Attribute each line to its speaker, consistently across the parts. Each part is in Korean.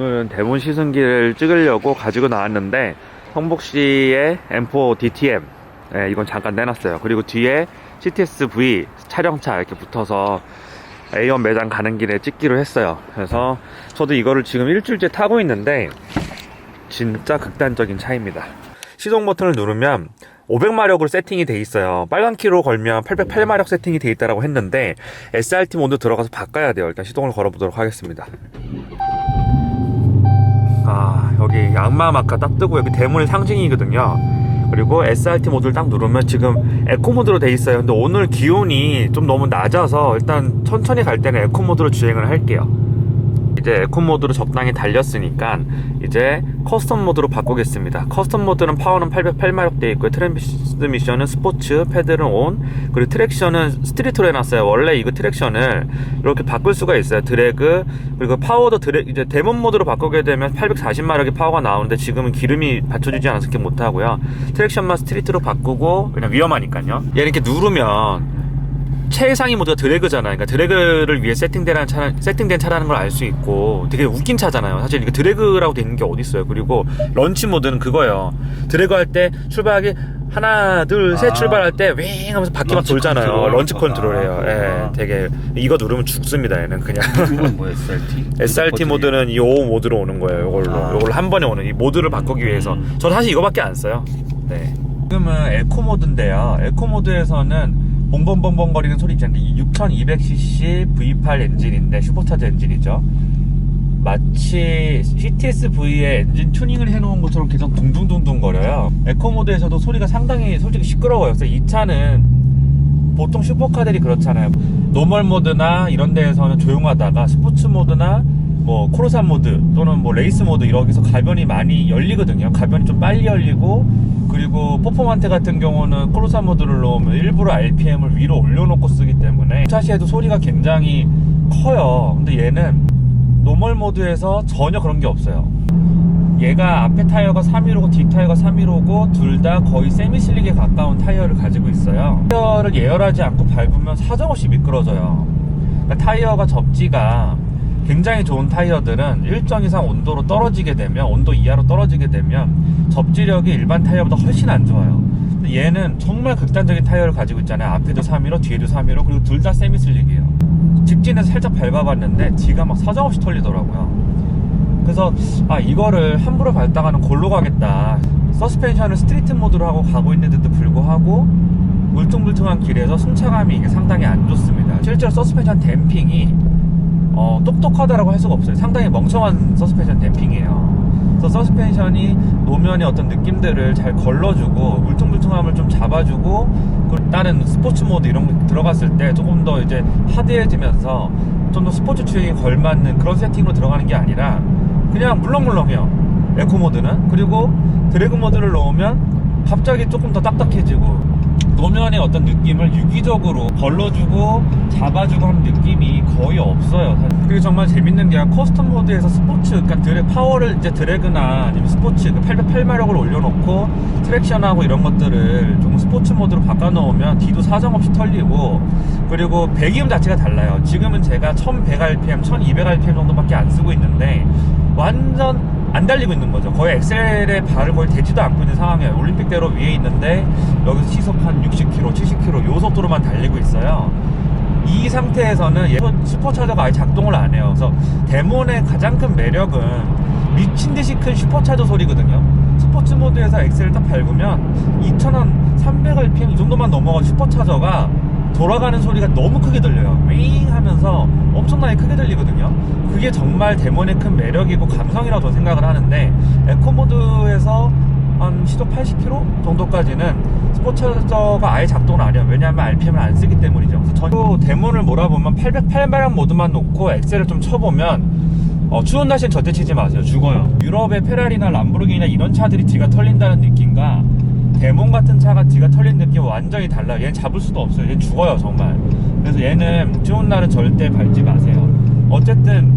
Speaker 1: 오늘은 대문 시승기를 찍으려고 가지고 나왔는데 성복시의 M4 DTM 예, 이건 잠깐 내놨어요. 그리고 뒤에 CTS V 촬영차 이렇게 붙어서 A1 매장 가는 길에 찍기로 했어요. 그래서 저도 이거를 지금 일주일째 타고 있는데 진짜 극단적인 차이입니다. 시동 버튼을 누르면 500마력으로 세팅이 돼 있어요. 빨간 키로 걸면 808마력 세팅이 돼 있다고 했는데 SRT 모드 들어가서 바꿔야 돼요. 일단 시동을 걸어보도록 하겠습니다. 아 여기 양마 마카 딱 뜨고 여기 대문의 상징이거든요. 그리고 SRT 모드를 딱 누르면 지금 에코 모드로 돼 있어요. 근데 오늘 기온이 좀 너무 낮아서 일단 천천히 갈 때는 에코 모드로 주행을 할게요. 이제 에코 모드로 적당히 달렸으니까 이제 커스텀 모드로 바꾸겠습니다. 커스텀 모드는 파워는 808마력 돼 있고요. 트랜스미션은 스포츠, 패들은 온, 그리고 트랙션은 스트리트로 해놨어요. 원래 이거 트랙션을 이렇게 바꿀 수가 있어요. 드래그 그리고 파워도 드래 이제 데몬 모드로 바꾸게 되면 840마력의 파워가 나오는데 지금은 기름이 받쳐주지 않아서 이렇게 못하고요. 트랙션만 스트리트로 바꾸고 그냥 위험하니까요. 얘 이렇게 누르면 최상위 모드가 드래그잖아요. 그러니까 드래그를 위해 세팅된 차, 세팅된 차라는 걸 알 수 있고 되게 웃긴 차잖아요. 사실 이게 드래그라고 돼 있는 게 어디 있어요. 그리고 런치 모드는 그거예요. 드래그 할 때 출발하기 하나 둘셋
Speaker 2: 아.
Speaker 1: 출발할 때 윙 하면서 바퀴 막 돌잖아요.
Speaker 2: 컨트롤.
Speaker 1: 런치 컨트롤이에요. 예,
Speaker 2: 아.
Speaker 1: 되게 이거 누르면 죽습니다. 얘는 그냥.
Speaker 2: 이건 뭐 SRT?
Speaker 1: SRT 모드는 이 5 모드로 오는 거예요. 이걸로.
Speaker 2: 아.
Speaker 1: 이걸로 한 번에 오는 이 모드를 바꾸기 위해서.
Speaker 2: 음.
Speaker 1: 저는 사실 이거밖에 안 써요. 네. 지금은 에코 모드인데요. 에코 모드에서는 봉봉봉봉 거리는 소리 있잖아요. 6200cc V8 엔진인데 슈퍼차저 엔진이죠. 마치 CTS-V의 엔진 튜닝을 해놓은 것처럼 계속 둥둥둥둥 거려요. 에코 모드에서도 소리가 상당히 솔직히 시끄러워요. 그래서 이 차는 보통 슈퍼카들이 그렇잖아요. 노멀 모드나 이런 데에서는 조용하다가 스포츠 모드나 뭐 코르산 모드 또는 뭐 레이스 모드 이러기서 가변이 많이 열리거든요. 가변이 좀 빨리 열리고 그리고 퍼포먼테 같은 경우는 코르산 모드를 넣으면 일부러 RPM을 위로 올려놓고 쓰기 때문에 차 시에도 소리가 굉장히 커요. 근데 얘는 노멀 모드에서 전혀 그런 게 없어요. 얘가 앞에 타이어가 315고 뒤 타이어가 315고 둘 다 거의 세미 슬릭에 가까운 타이어를 가지고 있어요. 타이어를 예열하지 않고 밟으면 사정없이 미끄러져요. 그러니까 타이어가 접지가 굉장히 좋은 타이어들은 일정 이상 온도로 떨어지게 되면 온도 이하로 떨어지게 되면 접지력이 일반 타이어보다 훨씬 안 좋아요. 얘는 정말 극단적인 타이어를 가지고 있잖아요. 앞에도 315, 뒤에도 315, 그리고 둘 다 세미 슬릭이에요. 직진에서 살짝 밟아봤는데 뒤가 막 사정없이 털리더라고요. 그래서 아 이거를 함부로 밟다가는 골로 가겠다 서스펜션을 스트리트 모드로 하고 가고 있는데도 불구하고 울퉁불퉁한 길에서 승차감이 이게 상당히 안 좋습니다 실제로 서스펜션 댐핑이 어, 똑똑하다라고 할 수가 없어요. 상당히 멍청한 서스펜션 댐핑이에요. 그래서 서스펜션이 노면의 어떤 느낌들을 잘 걸러주고 울퉁불퉁함을 좀 잡아주고 그리고 다른 스포츠 모드 이런 거 들어갔을 때 조금 더 이제 하드해지면서 좀 더 스포츠 주행에 걸맞는 그런 세팅으로 들어가는 게 아니라 그냥 물렁물렁해요. 에코 모드는. 그리고 드래그 모드를 넣으면 갑자기 조금 더 딱딱해지고 노면의 어떤 느낌을 유기적으로 걸러주고 잡아주고 하는 느낌이 거의 없어요. 그리고 정말 재밌는 게 커스텀 모드에서 스포츠 그러니까 드래, 파워를 이제 드래그나 아니면 스포츠 그 808마력을 올려놓고 트랙션하고 이런 것들을 좀 스포츠 모드로 바꿔놓으면 뒤도 사정없이 털리고 그리고 배기음 자체가 달라요 지금은 제가 1100rpm 1200rpm 정도밖에 안 쓰고 있는데 완전 안 달리고 있는 거죠. 거의 엑셀에 발을 거의 대지도 않고 있는 상황이에요. 올림픽대로 위에 있는데 여기서 시속 한 60km, 70km 요 속도로만 달리고 있어요. 이 상태에서는 얘 슈퍼차저가 아예 작동을 안 해요. 그래서 데몬의 가장 큰 매력은 미친 듯이 큰 슈퍼차저 소리거든요. 스포츠 모드에서 엑셀을 딱 밟으면 2000원 300rpm 이 정도만 넘어간 슈퍼차저가 돌아가는 소리가 너무 크게 들려요. 윙 하면서 엄청나게 크게 들리거든요. 그게 정말 데몬의 큰 매력이고 감성이라고 생각을 하는데 에코 모드에서 한 시속 80km 정도까지는 스포츠차저가 아예 작동을 안 해요. 왜냐하면 RPM을 안 쓰기 때문이죠. 그래서 전부 데몬을 몰아보면 808마력 모드만 놓고 엑셀을 좀 쳐보면 어, 추운 날씨엔 절대 치지 마세요. 죽어요. 유럽의 페라리나 람보르기니나 이런 차들이 뒤가 털린다는 느낌과 데몬 같은 차가 뒤가 털린 느낌 완전히 달라요. 얘는 잡을 수도 없어요. 얘는 죽어요, 정말. 그래서 얘는 추운 날은 절대 밟지 마세요. 어쨌든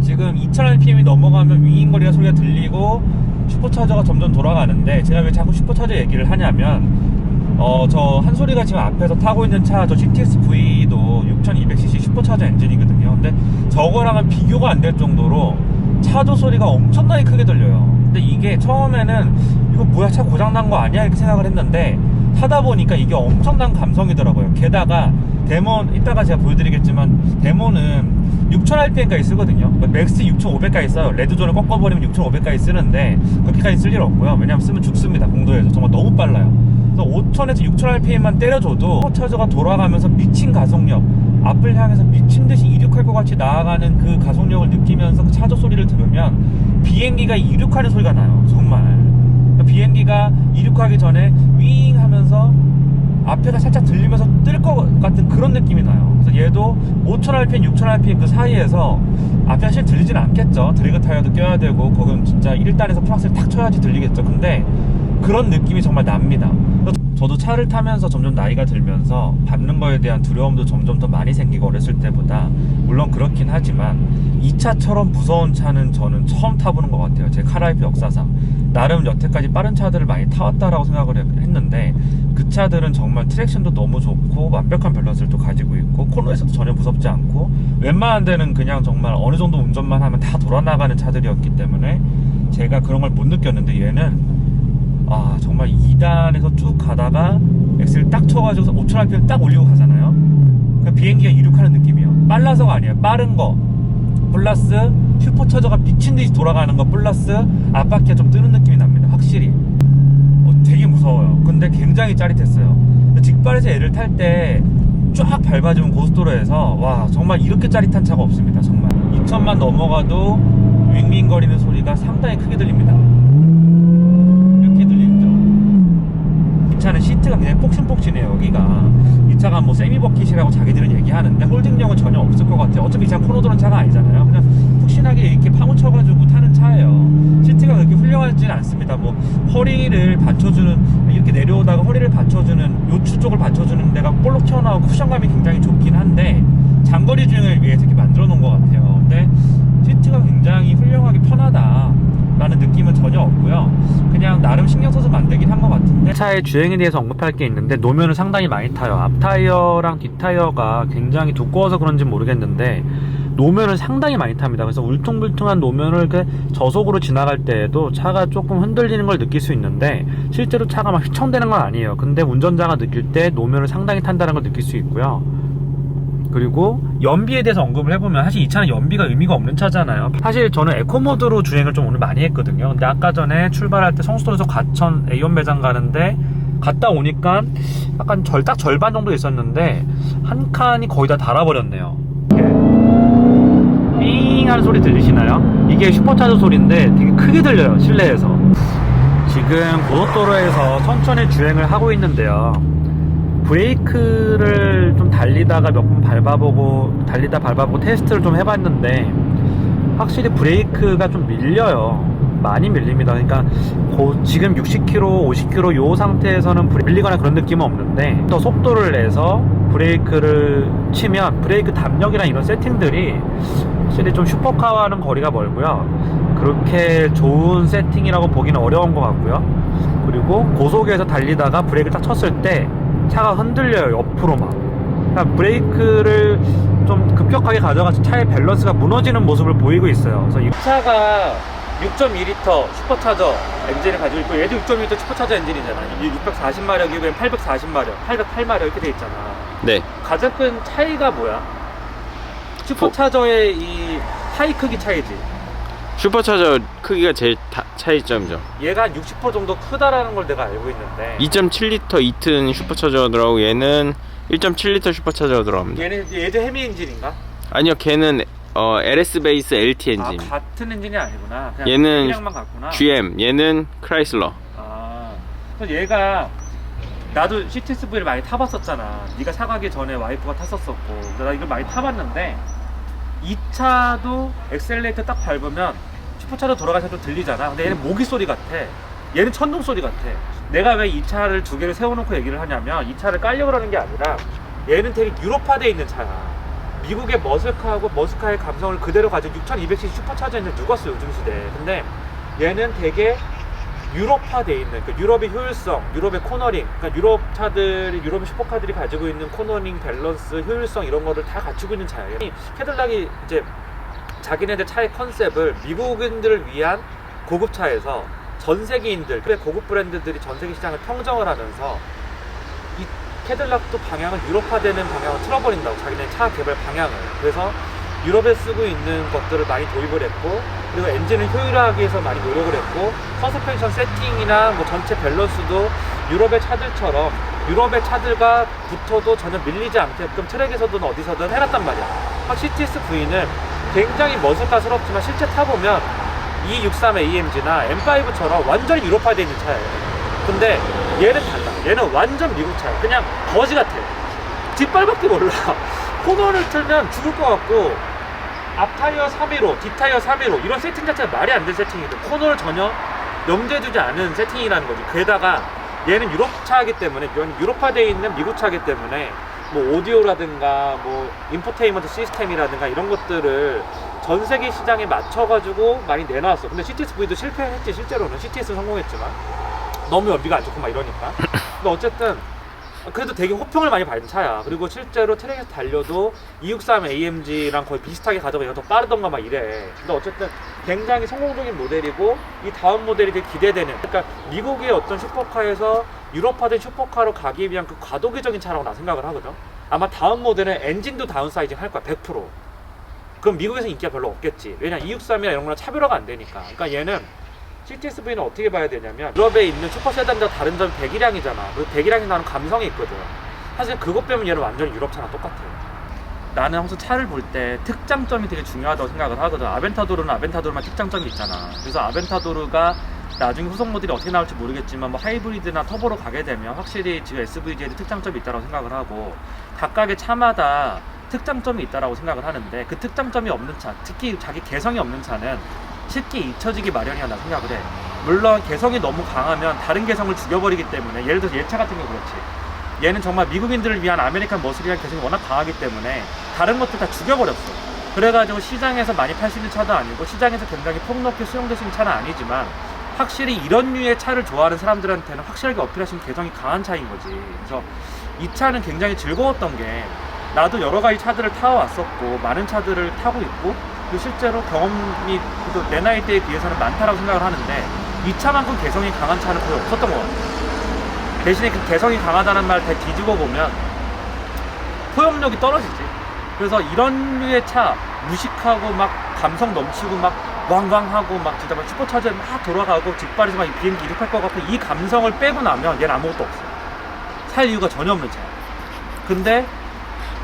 Speaker 1: 지금 2000rpm이 넘어가면 윙윙거리가 소리가 들리고 슈퍼차저가 점점 돌아가는데 제가 왜 자꾸 슈퍼차저 얘기를 하냐면 어 저 한 소리가 지금 앞에서 타고 있는 차저 GTS V도 6200cc 슈퍼차저 엔진이거든요. 근데 저거랑은 비교가 안 될 정도로 차도 소리가 엄청나게 크게 들려요. 근데 이게 처음에는 이거 뭐야 차 고장 난 거 아니야 이렇게 생각을 했는데 타다 보니까 이게 엄청난 감성이더라고요. 게다가 데몬 이따가 제가 보여드리겠지만 데몬은 6000rpm까지 쓰거든요. 그러니까 맥스 6500까지 써요. 레드존을 꺾어버리면 6500까지 쓰는데 그렇게까지 쓸 일 없고요. 왜냐면 쓰면 죽습니다. 공도에서 정말 너무 빨라요. 그래서 5000에서 6000rpm만 때려줘도 차저가 돌아가면서 미친 가속력 앞을 향해서 미친 듯이 이륙할 것 같이 나아가는 그 가속력을 느끼면서 그 차저 소리를 들으면 비행기가 이륙하는 소리가 나요. 정말. 그러니까 비행기가 이륙하기 전에 윙 하면서 앞에가 살짝 들리면서 뜰 것 같은 그런 느낌이 나요. 그래서 얘도 5000rpm, 6000rpm 그 사이에서 앞에 사실 들리진 않겠죠. 드래그 타이어도 껴야 되고, 거긴 진짜 1단에서 플러스를 탁 쳐야지 들리겠죠. 근데 그런 느낌이 정말 납니다. 저도 차를 타면서 점점 나이가 들면서 밟는 거에 대한 두려움도 점점 더 많이 생기고 어렸을 때보다 물론 그렇긴 하지만 이 차처럼 무서운 차는 저는 처음 타보는 것 같아요. 제 카라이프 역사상 나름 여태까지 빠른 차들을 많이 타왔다라고 생각을 했- 했는데 그 차들은 정말 트랙션도 너무 좋고 완벽한 밸런스를 또 가지고 있고 코너에서도 전혀 무섭지 않고 웬만한 데는 그냥 정말 어느 정도 운전만 하면 다 돌아나가는 차들이었기 때문에 제가 그런 걸 못 느꼈는데 얘는 아 정말 2단에서 쭉 가다가 엑셀 딱 쳐가지고 5,000rpm 딱 올리고 가잖아요. 그 비행기가 이륙하는 느낌이에요. 빨라서가 아니에요. 빠른 거. 플러스 슈퍼처저가 미친 듯이 돌아가는 거 플러스 앞바퀴가 좀 뜨는 느낌이 납니다. 확실히. 어, 되게 무서워요. 근데 굉장히 짜릿했어요. 직발에서 얘를 탈 때 쫙 밟아주면 고속도로에서 와 정말 이렇게 짜릿한 차가 없습니다 정말. 2천만 넘어가도 윙윙거리는 소리가 상당히 크게 들립니다 이렇게 들리죠 이 차는 시트가 그냥 폭신폭신해요 여기가. 이 차가 뭐 세미버킷이라고 자기들은 얘기하는데 홀딩력은 전혀 없을 것 같아요. 어차피 이 차는 코너 도는 차가 아니잖아요. 그냥 푹신하게 이렇게 파묻혀가지고 타는 차예요. 시트가 그렇게 훌륭하지는 않습니다. 뭐 허리를 받쳐주는 이렇게 내려오다가 허리를 받쳐주는 요추 쪽을 받쳐주는 데가 볼록 튀어나오고 쿠션감이 굉장히 좋긴 한데 장거리 주행을 위해서 이렇게 만들어 놓은 것 같아요. 근데 시트가 굉장히 훌륭하게 편하다 라는 느낌은 전혀 없고요. 그냥 나름 신경 써서 만들긴 한 것 같은데 차의 주행에 대해서 언급할 게 있는데 노면을 상당히 많이 타요. 앞 타이어랑 뒷 타이어가 굉장히 두꺼워서 그런지 모르겠는데 노면을 상당히 많이 탑니다. 그래서 울퉁불퉁한 노면을 그 저속으로 지나갈 때에도 차가 조금 흔들리는 걸 느낄 수 있는데 실제로 차가 막 휘청대는 건 아니에요. 근데 운전자가 느낄 때 노면을 상당히 탄다는 걸 느낄 수 있고요. 그리고 연비에 대해서 언급을 해보면 사실 이 차는 연비가 의미가 없는 차잖아요. 사실 저는 에코 모드로 주행을 좀 오늘 많이 했거든요. 근데 아까 전에 출발할 때 성수동에서 과천 A1 매장 가는데 갔다 오니까 약간 절, 딱 절반 정도 있었는데 한 칸이 거의 다 닳아버렸네요. 삥 하는 소리 들리시나요? 이게 슈퍼차저 소리인데 되게 크게 들려요 실내에서 지금 고속도로에서 천천히 주행을 하고 있는데요 브레이크를 좀 달리다가 몇 번 밟아보고 달리다 밟아보고 테스트를 좀 해봤는데 확실히 브레이크가 좀 밀려요. 많이 밀립니다. 그러니까 고- 지금 60km 50km 요 상태에서는 밀리거나 그런 느낌은 없는데 더 속도를 내서 브레이크를 치면 브레이크 담력이나 이런 세팅들이 확실히 좀 슈퍼카와는 거리가 멀고요. 그렇게 좋은 세팅이라고 보기는 어려운 것 같고요. 그리고 고속에서 달리다가 브레이크를 딱 쳤을 때 차가 흔들려요 옆으로 막. 그러니까 브레이크를 좀 급격하게 가져가서 차의 밸런스가 무너지는 모습을 보이고 있어요. 그래서 이 차가 6.2L 슈퍼차저 엔진을 가지고 있고 얘도 6.2L 슈퍼차저 엔진이잖아요. 640마력이고 얘는 840마력 808마력 이렇게 돼 있잖아.
Speaker 2: 네.
Speaker 1: 가장 큰 차이가 뭐야? 슈퍼차저의 이 하이 크기 차이지
Speaker 2: 슈퍼차저 크기가 제일 다- 차이점이죠.
Speaker 1: 얘가 한 60% 정도 크다라는 걸 내가 알고 있는데
Speaker 2: 2.7리터 2튼 슈퍼차저 들어가고 얘는 1.7리터 슈퍼차저 들어갑니다.
Speaker 1: 얘는 얘도 헤미 엔진인가?
Speaker 2: 아니요, 걔는 어, LS 베이스 LT 엔진.
Speaker 1: 아 같은 엔진이 아니구나. 그냥
Speaker 2: 얘는
Speaker 1: 그냥만 같구나.
Speaker 2: GM, 얘는 크라이슬러.
Speaker 1: 아, 그래서 얘가 나도 CTSV를 많이 타봤었잖아. 네가 사가기 전에 와이프가 탔었었고, 근데 나 이걸 많이 타봤는데 이 차도 엑셀레이터 딱 밟으면 슈퍼차로 돌아가서 좀 들리잖아. 근데 얘는 모기 소리 같아. 얘는 천둥 소리 같아. 내가 왜 이 차를 두 개를 세워놓고 얘기를 하냐면 이 차를 깔려고 그러는 게 아니라 얘는 되게 유로파돼 있는 차야. 미국의 머스카하고 머스카의 감성을 그대로 가진 6200cc 슈퍼차저 엔진 누가 써 요즘 시대에. 근데 얘는 되게 유럽화돼 있는 그 유럽의 효율성, 유럽의 코너링, 그러니까 유럽 차들이 유럽 슈퍼카들이 가지고 있는 코너링 밸런스, 효율성 이런 거를 다 갖추고 있는 차예요. 이 캐딜락이 이제 자기네들 차의 컨셉을 미국인들을 위한 고급 차에서 전 세계인들, 그래 고급 브랜드들이 전 세계 시장을 평정을 하면서 이 캐딜락도 방향을 유럽화되는 방향을 틀어버린다고 자기네 차 개발 방향을. 그래서 유럽에 쓰고 있는 것들을 많이 도입을 했고 그리고 엔진을 효율화하기 위해서 많이 노력을 했고 서스펜션 세팅이나 뭐 전체 밸런스도 유럽의 차들처럼 유럽의 차들과 붙어도 전혀 밀리지 않게끔 트랙에서든 어디서든 해놨단 말이야. 아, CTS V는 굉장히 머쓱가스럽지만 실제 타보면 E63 AMG나 M5처럼 완전히 유럽화되어 있는 차예요. 근데 얘는 달라. 얘는 완전 미국 차야. 그냥 거지 같아. 뒷발밖에 몰라. 코너를 틀면 죽을 것 같고 앞 타이어 3위로, 뒷 타이어 3위로 이런 세팅 자체가 말이 안 되는 세팅이고 코너를 전혀 염두에 두지 않은 세팅이라는 거지. 게다가 얘는 유럽 차이기 때문에 유럽화되어 있는 미국 차이기 때문에 뭐 오디오라든가 뭐 인포테인먼트 시스템이라든가 이런 것들을 전 세계 시장에 맞춰가지고 많이 내놨어. 근데 CTS V도 실패했지 실제로는 CTS 는 성공했지만 너무 연비가 안 좋고 막 이러니까. 근데 어쨌든 그래도 되게 호평을 많이 받은 차야. 그리고 실제로 트랙에서 달려도 263 AMG랑 거의 비슷하게 가져가 얘가 더 빠르던가 막 이래. 근데 어쨌든 굉장히 성공적인 모델이고 이 다음 모델이 되게 기대되는. 그러니까 미국의 어떤 슈퍼카에서 유럽화된 슈퍼카로 가기 위한 그 과도기적인 차라고 나 생각을 하거든. 아마 다음 모델은 엔진도 다운사이징 할 거야. 100%. 그럼 미국에서 인기가 별로 없겠지. 왜냐 263이나 이런 거랑 차별화가 안 되니까. 그러니까 얘는 CTS-V는 어떻게 봐야 되냐면 유럽에 있는 슈퍼 세단과 다른 점이 배기량이잖아. 그 배기량이 나는 감성이 있거든. 사실 그것 빼면 얘는 완전히 유럽 차랑 똑같아요. 나는 항상 차를 볼 때 특장점이 되게 중요하다고 생각을 하거든. 아벤타도르는 아벤타도르만 특장점이 있잖아. 그래서 아벤타도르가 나중에 후속 모델이 어떻게 나올지 모르겠지만 뭐 하이브리드나 터보로 가게 되면 확실히 지금 SVJ도 특장점이 있다고 생각을 하고 각각의 차마다 특장점이 있다고 생각을 하는데 그 특장점이 없는 차, 특히 자기 개성이 없는 차는 쉽게 잊혀지기 마련이야 나 생각을 해. 물론 개성이 너무 강하면 다른 개성을 죽여버리기 때문에 예를 들어서 얘차 같은 경우 그렇지. 얘는 정말 미국인들을 위한 아메리칸 머슬이라는 개성이 워낙 강하기 때문에 다른 것들 다 죽여버렸어. 그래가지고 시장에서 많이 팔 수 있는 차도 아니고 시장에서 굉장히 폭넓게 수용될 수 있는 차는 아니지만 확실히 이런 류의 차를 좋아하는 사람들한테는 확실하게 있는 개성이 강한 차인 거지. 그래서 이 차는 굉장히 즐거웠던 게 나도 여러 가지 차들을 타왔었고 많은 차들을 타고 있고 그리고 실제로 경험이 내 나이 때에 비해서는 많다라고 생각을 하는데 이 차만큼 개성이 강한 차는 거의 없었던 것 같아요. 대신에 그 개성이 강하다는 말 다 뒤집어 보면 포용력이 떨어지지. 그래서 이런 류의 차 무식하고 막 감성 넘치고 막 왕왕하고 막 진짜 막 슈퍼차저에 막 돌아가고 뒷발에서 막 비행기 이륙할 것 같은 이 감성을 빼고 나면 얘는 아무것도 없어. 살 이유가 전혀 없는 차야. 근데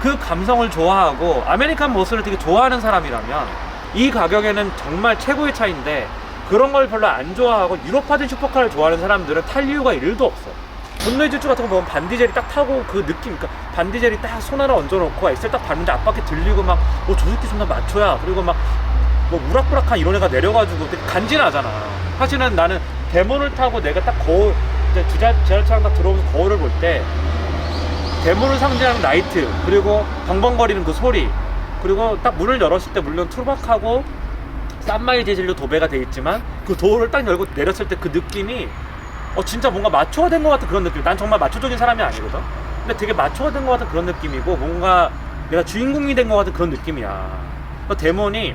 Speaker 1: 그 감성을 좋아하고 아메리칸 머슬을 되게 좋아하는 사람이라면 이 가격에는 정말 최고의 차인데 그런 걸 별로 안 좋아하고 유럽화된 슈퍼카를 좋아하는 사람들은 탈 이유가 1도 없어. 분노의 질주 같은 거 보면 반디젤이 딱 타고 그 느낌, 그러니까 반디젤이 딱 손 하나 얹어놓고 엑셀 딱 밟는데 앞바퀴 들리고 막, 어, 저 새끼 존나 마초야. 그리고 막, 뭐, 우락부락한 이런 애가 내려가지고 간지나잖아. 사실은 나는 데몬을 타고 내가 딱 거울, 이제 주자, 지하철장 딱 들어오면서 거울을 볼 때, 데몬을 상징하는 라이트, 그리고 벙벙거리는 그 소리, 그리고 딱 문을 열었을 때 물론 투박하고 싼마일 재질로 도배가 돼 있지만 그 도어를 딱 열고 내렸을 때 그 느낌이 어 진짜 뭔가 마초가 된 것 같은 그런 느낌. 난 정말 마초적인 사람이 아니거든. 근데 되게 마초가 된 것 같은 그런 느낌이고 뭔가 내가 주인공이 된 것 같은 그런 느낌이야. 그 데몬이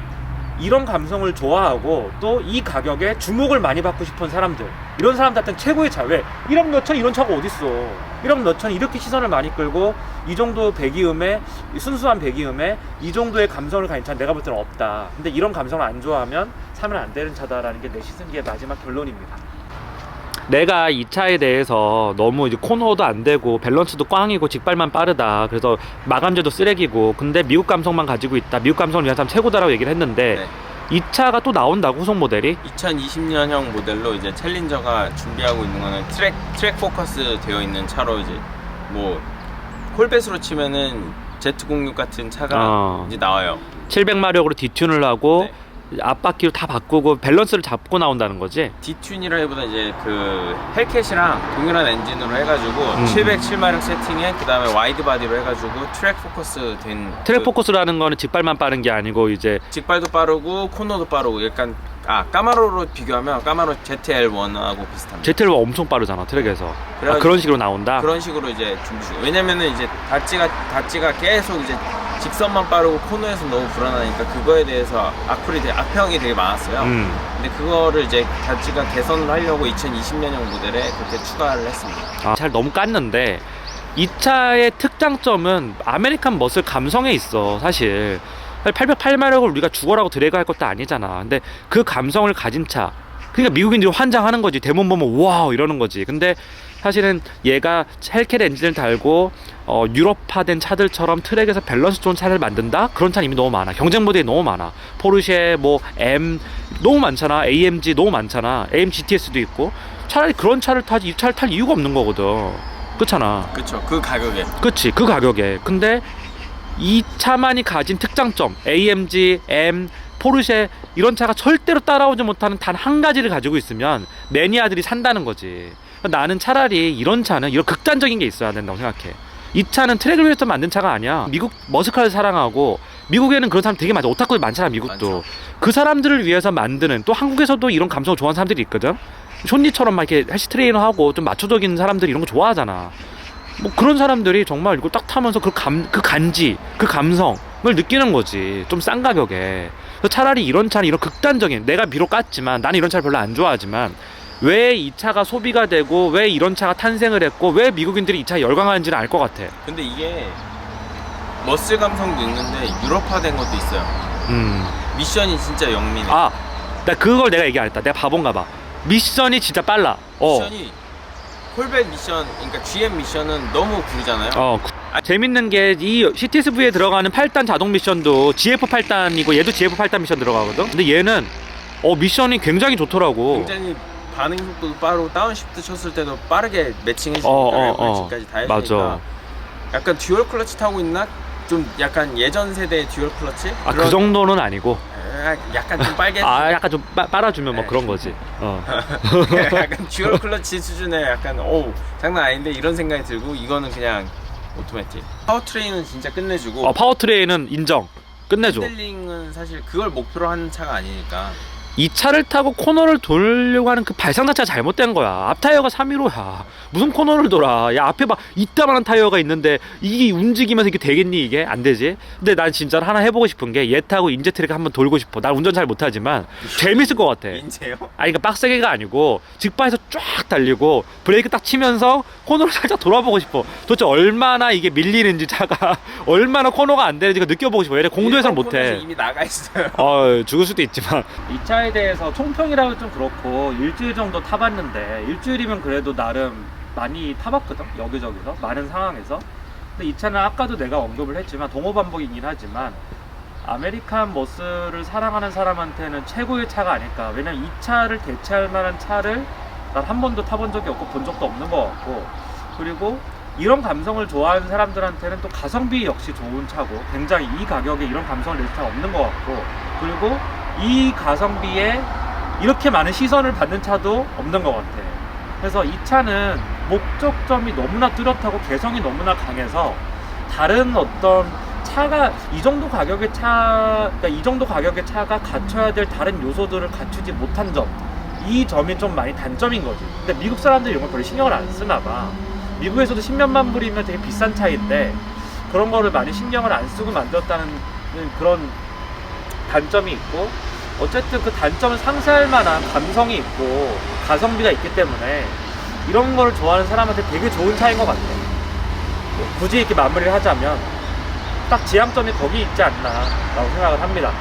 Speaker 1: 이런 감성을 좋아하고 또 이 가격에 주목을 많이 받고 싶은 사람들 이런 사람들한테는 최고의 차 왜? 1억 몇천 이런 차가 어딨어. 1억 몇천 이렇게 시선을 많이 끌고 이 정도 배기음에 이 순수한 배기음에 이 정도의 감성을 가진 차는 내가 볼 때는 없다. 근데 이런 감성을 안 좋아하면 사면 안 되는 차다라는 게 내 시승기의 마지막 결론입니다 내가 이 차에 대해서 너무 이제 코너도 안 되고 밸런스도 꽝이고 직발만 빠르다. 그래서 마감재도 쓰레기고 근데 미국 감성만 가지고 있다. 미국 감성을 위한 사람 최고다라고 얘기를 했는데
Speaker 2: 네.
Speaker 1: 이 차가 또 나온다고 후속 모델이
Speaker 2: 2020년형 모델로 이제 챌린저가 준비하고 있는 거는 트랙 트랙 포커스 되어 있는 차로 이제 뭐 콜벳으로 치면은 Z06 같은 차가
Speaker 1: 어.
Speaker 2: 이제 나와요.
Speaker 1: 700마력으로 디튠을 하고
Speaker 2: 네.
Speaker 1: 앞바퀴로 다 바꾸고 밸런스를 잡고 나온다는 거지.
Speaker 2: 디튠이라기보다 이제 그 헬캣이랑 동일한 엔진으로 해가지고
Speaker 1: 음.
Speaker 2: 707마력 세팅에 그 다음에 와이드 바디로 해가지고 트랙 포커스 된
Speaker 1: 트랙
Speaker 2: 그
Speaker 1: 포커스라는 거는 직발만 빠른 게 아니고 이제
Speaker 2: 직발도 빠르고 코너도 빠르고 약간 아 까마로로 비교하면 까마로 ZL1하고 비슷합니다.
Speaker 1: 제트가 엄청 빠르잖아 트랙에서. 아, 그런 식으로 나온다.
Speaker 2: 그런 식으로 이제 준비 중. 왜냐면은 이제 다찌가 다찌가 계속 이제 직선만 빠르고 코너에서 너무 불안하니까 그거에 대해서 악플이 되게 악평이 되게 많았어요.
Speaker 1: 음.
Speaker 2: 근데 그거를 이제 자지가 개선을 하려고 2020년형 모델에 그렇게 추가를 했습니다.
Speaker 1: 아, 잘 너무 깠는데 이 차의 특장점은 아메리칸 머슬 감성에 있어 사실 808마력을 우리가 죽어라고 드래그 할 것도 아니잖아 근데 그 감성을 가진 차 그러니까 미국인들이 환장하는 거지 대문 보면 와우 이러는 거지 근데 사실은 얘가 헬켓 엔진을 달고 어, 유럽화된 차들처럼 트랙에서 밸런스 좋은 차를 만든다? 그런 차는 이미 너무 많아. 경쟁 모델이 너무 많아. 포르쉐 뭐 M 너무 많잖아. AMG 너무 많잖아. AMG GTS도 있고. 차라리 그런 차를 타지 이 차를 탈 이유가 없는 거거든. 그렇잖아.
Speaker 2: 그쵸. 그 가격에.
Speaker 1: 그치. 그 가격에. 근데 이 차만이 가진 특장점 AMG, M, 포르쉐 이런 차가 절대로 따라오지 못하는 단 한 가지를 가지고 있으면 매니아들이 산다는 거지 나는 차라리 이런 차는 이런 극단적인 게 있어야 된다고 생각해 이 차는 트랙을 위해서 만든 차가 아니야 미국 머스카를 사랑하고 미국에는 그런 사람 되게 많아 오타쿠들 많잖아 미국도
Speaker 2: 많죠.
Speaker 1: 그 사람들을 위해서 만드는 또 한국에서도 이런 감성을 좋아하는 사람들이 있거든 쇼니처럼 막 이렇게 헬스 트레이너 하고 좀 마초적인 사람들이 이런 거 좋아하잖아 뭐 그런 사람들이 정말 이거 딱 타면서 그 감, 그 간지, 그 감성을 느끼는 거지. 좀 싼 가격에. 그래서 차라리 이런 차는 이런 극단적인, 내가 비록 깠지만, 나는 이런 차를 별로 안 좋아하지만, 왜 이 차가 소비가 되고, 왜 이런 차가 탄생을 했고, 왜 미국인들이 이 차에 열광하는지는 알 것 같아.
Speaker 2: 근데 이게 머슬 감성도 있는데 유럽화된 것도 있어요.
Speaker 1: 음.
Speaker 2: 미션이 진짜 영민해.
Speaker 1: 아, 나 그걸 내가 얘기 안 했다. 내가 바본가 봐. 미션이 진짜 빨라. 어.
Speaker 2: 미션이 콜벳 미션, 그러니까 GM 미션은 너무 구리잖아요.
Speaker 1: 어, 구- 아, 재밌는 게 이 CTSV에 들어가는 8단 자동 미션도 GF 8단이고 얘도 GF 8단 미션 들어가거든. 근데 얘는 어 미션이 굉장히 좋더라고.
Speaker 2: 굉장히 반응 속도도 빠르고 다운시프트 쳤을 때도 빠르게 매칭해주니까
Speaker 1: 어, 어, 어.
Speaker 2: 레버리지까지 다 해주니까
Speaker 1: 맞아.
Speaker 2: 약간 듀얼 클러치 타고 있나? 좀 약간 예전 세대의 듀얼 클러치?
Speaker 1: 아 그
Speaker 2: 그런-
Speaker 1: 정도는 아니고.
Speaker 2: 아, 약간 좀 빨개
Speaker 1: 아 약간 좀 빠, 빨아주면 뭐
Speaker 2: 네.
Speaker 1: 그런 거지. 어.
Speaker 2: 약간 듀얼 클러치 수준의 약간 오 장난 아닌데 이런 생각이 들고 이거는 그냥 오토매틱 파워트레인은 진짜 끝내주고
Speaker 1: 어 파워트레인은 인정. 끝내줘.
Speaker 2: 핸들링은 사실 그걸 목표로 하는 차가 아니니까
Speaker 1: 이 차를 타고 코너를 돌려고 하는 그 발상 자체가 잘못된 거야. 앞 타이어가 315야. 무슨 코너를 돌아. 야, 앞에 막 이따만한 타이어가 있는데 이게 움직이면서 이게 되겠니 이게? 안 되지. 근데 난 진짜로 하나 해보고 싶은 게 얘 타고 인제 트랙 한번 돌고 싶어. 난 운전 잘 못하지만 재밌을 것 같아.
Speaker 2: 인제요?
Speaker 1: 아니 그러니까 빡세게가 아니고 직바에서 쫙 달리고 브레이크 딱 치면서 코너를 살짝 돌아보고 싶어 도대체 얼마나 이게 밀리는지 차가 얼마나 코너가 안 되는지 느껴보고 싶어 얘네 공도에서는 못해
Speaker 2: 이미 나가 있어요
Speaker 1: 어 죽을 수도 있지만 이차 에 대해서 총평이라고 좀 그렇고 일주일 정도 타봤는데 일주일이면 그래도 나름 많이 타봤거든? 여기저기서? 많은 상황에서? 근데 이 차는 아까도 내가 언급을 했지만 동호 반복이긴 하지만 아메리칸 머스를 사랑하는 사람한테는 최고의 차가 아닐까. 왜냐면 이 차를 대체할 만한 차를 난 한 번도 타본 적이 없고 본 적도 없는 것 같고. 그리고 이런 감성을 좋아하는 사람들한테는 또 가성비 역시 좋은 차고 굉장히 이 가격에 이런 감성을 낼 차가 없는 것 같고. 그리고 이 가성비에 이렇게 많은 시선을 받는 차도 없는 것 같아 그래서 이 차는 목적점이 너무나 뚜렷하고 개성이 너무나 강해서 다른 어떤 차가 이 정도 가격의 차, 그러니까 이 정도 가격의 차가 갖춰야 될 다른 요소들을 갖추지 못한 점, 이 점이 좀 많이 단점인 거지. 근데 미국 사람들이 이런 걸 별로 신경을 안 쓰나 봐. 미국에서도 10몇만 불이면 되게 비싼 차인데 그런 거를 많이 신경을 안 쓰고 만들었다는 그런 단점이 있고 어쨌든 그 단점을 상쇄할 만한 감성이 있고 가성비가 있기 때문에 이런 거를 좋아하는 사람한테 되게 좋은 차인 것 같아. 뭐 굳이 이렇게 마무리를 하자면 딱 지향점이 거기 있지 않나라고 생각을 합니다.